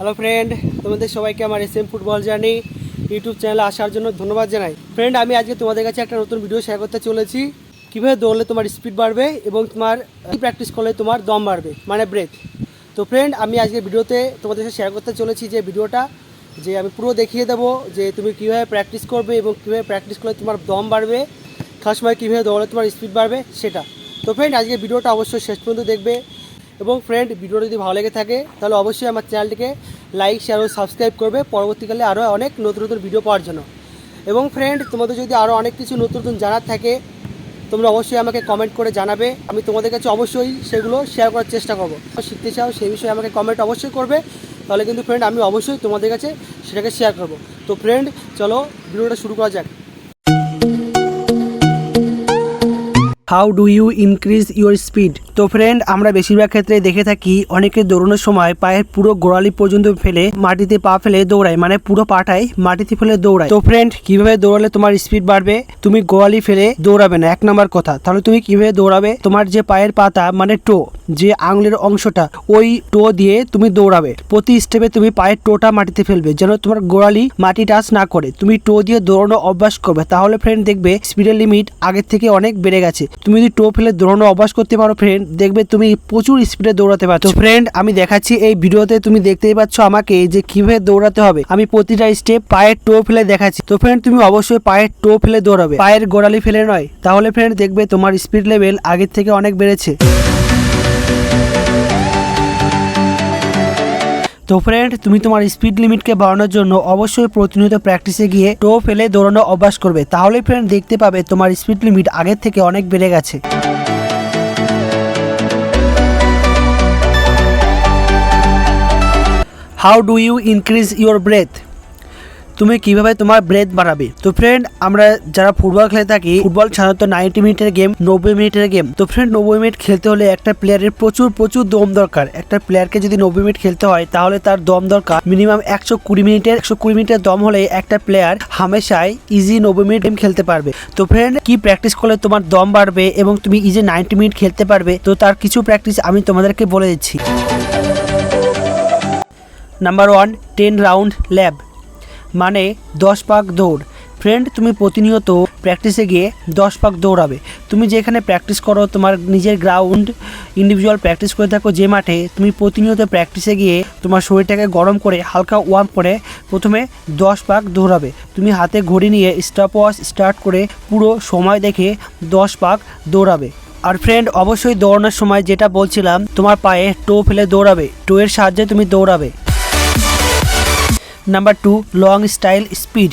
Hello friend তোমাদের সবাইকে আমার S M football journey YouTube চ্যানেলে আসার জন্য ধন্যবাদ জানাই। ফ্রেন্ড আমি আজকে তোমাদের কাছে একটা নতুন ভিডিও শেয়ার করতে চলেছি। কীভাবে দৌড়লে তোমার স্পিড বাড়বে এবং তোমার প্র্যাকটিস করলে তোমার দম বাড়বে মানে ব্রেথ তো ফ্রেন্ড আমি আজকে ভিডিওতে তোমাদের সাথে শেয়ার করতে চলেছি যে ভিডিওটা যে আমি পুরো দেখিয়ে দেবো যে তুমি কীভাবে প্র্যাকটিস করবে এবং কীভাবে প্র্যাকটিস করলে তোমার দম বাড়বে খাওয়ার সময় কীভাবে দৌড়লে তোমার স্পিড বাড়বে, সেটা। তো ফ্রেন্ড আজকে ভিডিওটা অবশ্যই শেষ পর্যন্ত দেখবে। এবং ফ্রেন্ড ভিডিওটা যদি ভালো লেগে থাকে, তাহলে অবশ্যই আমার চ্যানেলটিকে লাইক শেয়ার ও সাবস্ক্রাইব করবে। পরবর্তীকালে আরও অনেক নতুন নতুন ভিডিও পাওয়ার জন্য। এবং ফ্রেন্ড তোমাদের যদি আরও অনেক কিছু নতুন নতুন জানার থাকে, তোমরা অবশ্যই আমাকে কমেন্ট করে জানাবে। আমি তোমাদের কাছে অবশ্যই সেগুলো শেয়ার করার চেষ্টা করব। শিখতে চাও, সেই বিষয়ে আমাকে কমেন্ট অবশ্যই করবে। তাহলে কিন্তু ফ্রেন্ড আমি অবশ্যই তোমাদের কাছে সেটাকে শেয়ার করব। তো ফ্রেন্ড চলো ভিডিওটা শুরু করা যাক। How do you increase your speed তো ফ্রেন্ড আমরা বেশিরভাগ ক্ষেত্রে দেখে থাকি অনেকে দৌড়ানোর সময় পায়ের পুরো গোড়ালি পর্যন্ত ফেলে মাটিতে পা ফেলে দৌড়ায় মানে পুরো পাটাই মাটিতে ফেলে দৌড়ায়। তো ফ্রেন্ড কীভাবে দৌড়ালে তোমার স্পিড বাড়বে? তুমি গোয়ালি ফেলে দৌড়াবে না, এক নম্বর কথা। তাহলে তুমি কীভাবে দৌড়াবে? তোমার যে পায়ের পাতা মানে টো, যে আঙুলের অংশটা, ওই টো দিয়ে তুমি দৌড়াবে। প্রতি স্টেপে তুমি পায়ের টোটা মাটিতে ফেলবে, যেন তোমার গোড়ালি মাটি টাচ না করে। তুমি টো দিয়ে দৌড়ানো অভ্যাস করবে, তাহলে ফ্রেন্ড দেখবে স্পিডের লিমিট আগের থেকে অনেক বেড়ে গেছে। তুমি যদি টো ফেলে দৌড়ানো অভ্যাস করতে পারো ফ্রেন্ড দেখবে তুমি প্রচুর স্পিডে দৌড়াতে পারছ। ফ্রেন্ড আমি দেখাচ্ছি এই ভিডিওতে, তুমি দেখতেই পাচ্ছ আমাকে যে কীভাবে দৌড়াতে হবে। আমি প্রতিটা স্টেপ পায়ের টো ফেলে দেখাচ্ছি। তো ফ্রেন্ড তুমি অবশ্যই পায়ের টো ফেলে দৌড়াবে। পায়ের গোড়ালি ফেলে নয়। তাহলে ফ্রেন্ড দেখবে তোমার স্পিড লেভেল আগের থেকে অনেক বেড়েছে। তো ফ্রেন্ড তুমি তোমার স্পিড লিমিটকে বাড়ানোর জন্য অবশ্যই প্রতিনিয়ত প্র্যাকটিসে গিয়ে টো ফেলে দৌড়ানো অভ্যাস করবে। তাহলে ফ্রেন্ড দেখতে পাবে তোমার স্পিড লিমিট আগের থেকে অনেক বেড়ে গেছে। How do you increase your breath তুমি কীভাবে তোমার ব্রেথ বাড়াবে? তো ফ্রেন্ড আমরা যারা ফুটবল খেলে থাকি ফুটবল সাধারণত নাইনটি মিনিটের গেম নব্বই মিনিটের গেম তো ফ্রেন্ড নব্বই মিনিট খেলতে হলে একটা প্লেয়ারের প্রচুর প্রচুর দম দরকার। একটা প্লেয়ারকে যদি নব্বই মিনিট খেলতে হয়, তাহলে তার দম দরকার। মিনিমাম একশো কুড়ি মিনিটের একশো কুড়ি মিনিটের দম হলে একটা প্লেয়ার হামেশাই ইজি নব্বই মিনিট গেম খেলতে পারবে। তো ফ্রেন্ড কি প্র্যাকটিস করলে তোমার দম বাড়বে এবং তুমি ইজি নাইনটি মিনিট খেলতে পারবে? তো তার কিছু প্র্যাকটিস আমি তোমাদেরকে বলে দিচ্ছি। Number one ten round lap মানে দশ পাক দৌড়। ফ্রেন্ড তুমি প্রতিনিয়ত প্র্যাকটিসে গিয়ে দশ পাক দৌড়াবে। তুমি যেখানে প্র্যাকটিস করো, তোমার নিজের গ্রাউন্ড ইন্ডিভিজুয়াল প্র্যাকটিস করে থাকো যে মাঠে, তুমি প্রতিনিয়ত প্র্যাকটিসে গিয়ে তোমার শরীরটাকে গরম করে, হালকা ওয়ার্ম করে প্রথমে দশ পাক দৌড়াবে। তুমি হাতে ঘড়ি নিয়ে স্টপ ওয়াচ স্টার্ট করে পুরো সময় দেখে দশ পাক দৌড়াবে। আর ফ্রেন্ড অবশ্যই দৌড়ানোর সময় যেটা বলছিলাম, তোমার পায়ে টো ফেলে দৌড়াবে। টোয়ের সাহায্যে তুমি দৌড়াবে। Number two long style speed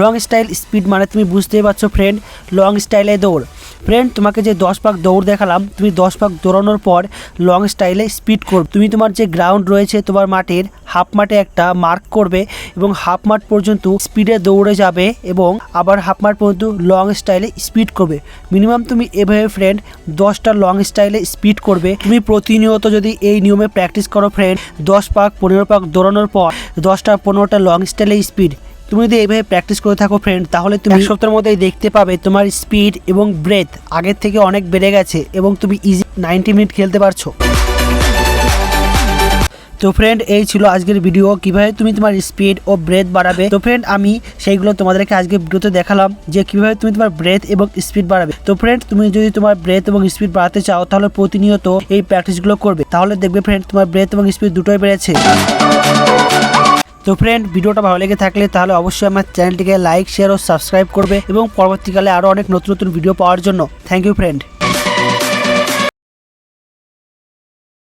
long style speed মানে তুমি বুঝতেই পারছ ফ্রেন্ড লং স্টাইলে দৌড়। ফ্রেন্ড তোমাকে যে দশ পাক দৌড় দেখালাম, তুমি দশ পাক দৌড়ানোর পর লং স্টাইলে স্পিড করবে। তুমি তোমার যে গ্রাউন্ড রয়েছে তোমার মাঠের হাফ মাঠে একটা মার্ক করবে এবং হাফ মাঠ পর্যন্ত স্পিডে দৌড়ে যাবে এবং আবার হাফ মাঠ পর্যন্ত লং স্টাইলে স্পিড করবে। মিনিমাম তুমি এভাবে ফ্রেন্ড দশটা লং স্টাইলে স্পিড করবে। তুমি প্রতিনিয়ত যদি এই নিয়মে প্র্যাকটিস করো ফ্রেন্ড দশ পাক, পনেরো পাক দৌড়ানোর পর দশটা, পনেরোটা লং স্টাইলে স্পিড তুমি যদি এইভাবে প্র্যাকটিস করে থাকো ফ্রেন্ড তাহলে তুমি এক সপ্তাহের মধ্যেই দেখতে পাবে তোমার স্পিড এবং ব্রেথ আগের থেকে অনেক বেড়ে গেছে এবং তুমি ইজি নাইনটি মিনিট খেলতে পারছ। তো ফ্রেন্ড এই ছিল আজকের ভিডিও কীভাবে তুমি তোমার স্পিড ও ব্রেথ বাড়াবে? তো ফ্রেন্ড আমি সেইগুলো তোমাদেরকে আজকে ভিডিওতে দেখালাম যে কীভাবে তুমি তোমার ব্রেথ এবং স্পিড বাড়াবে। তো ফ্রেন্ড তুমি যদি তোমার ব্রেথ এবং স্পিড বাড়াতে চাও, তাহলে প্রতিনিয়ত এই প্র্যাকটিসগুলো করবে। তাহলে দেখবে ফ্রেন্ড তোমার ব্রেথ এবং স্পিড দুটোই বেড়েছে। তো ফ্রেন্ড ভিডিওটা ভালো লেগে থাকলে তাহলে অবশ্যই আমার চ্যানেলটিকে লাইক শেয়ার ও সাবস্ক্রাইব করবে এবং পরবর্তীকালে আরও অনেক নতুন নতুন ভিডিও পাওয়ার জন্য। Thank you friend